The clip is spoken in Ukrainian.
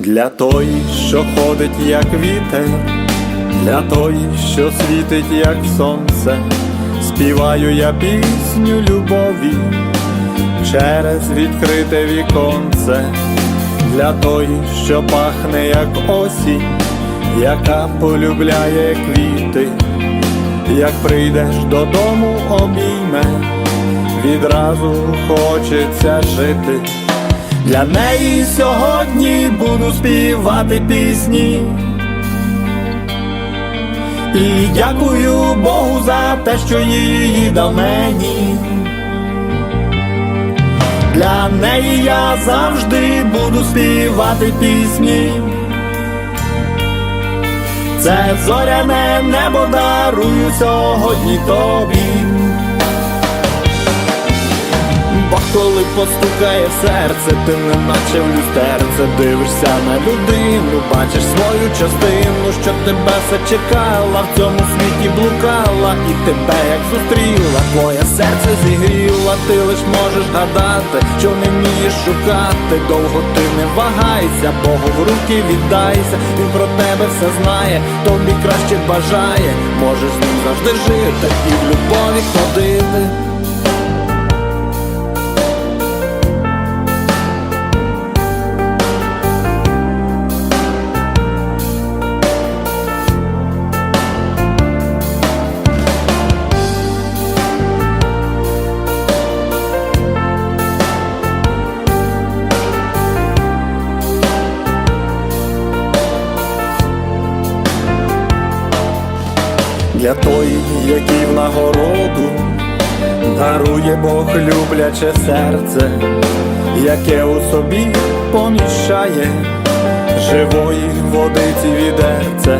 Для тої, що ходить, як вітер, для тої, що світить, як сонце, співаю я пісню любові через відкрите віконце, для тої, що пахне, як осінь, яка полюбляє квіти, як прийдеш додому, обійме, відразу хочеться жити. Для неї сьогодні буду співати пісні. І дякую Богу за те, що її дав мені. Для неї я завжди буду співати пісні. Це зоряне небо дарую сьогодні тобі. Постукає серце, ти не наче в люстерце Дивишся на людину, бачиш свою частину, що тебе все чекала, в цьому світі блукала, і тебе як зустріла, твоє серце зігріла, ти лиш можеш гадати, що не вмієш шукати, довго ти не вагайся, Богу в руки віддайся, він про тебе все знає, тобі краще бажає, можеш з ним завжди жити і в любові ходити. Для тої, який в нагороду дарує Бог любляче серце, яке у собі поміщає живої водиці відерце,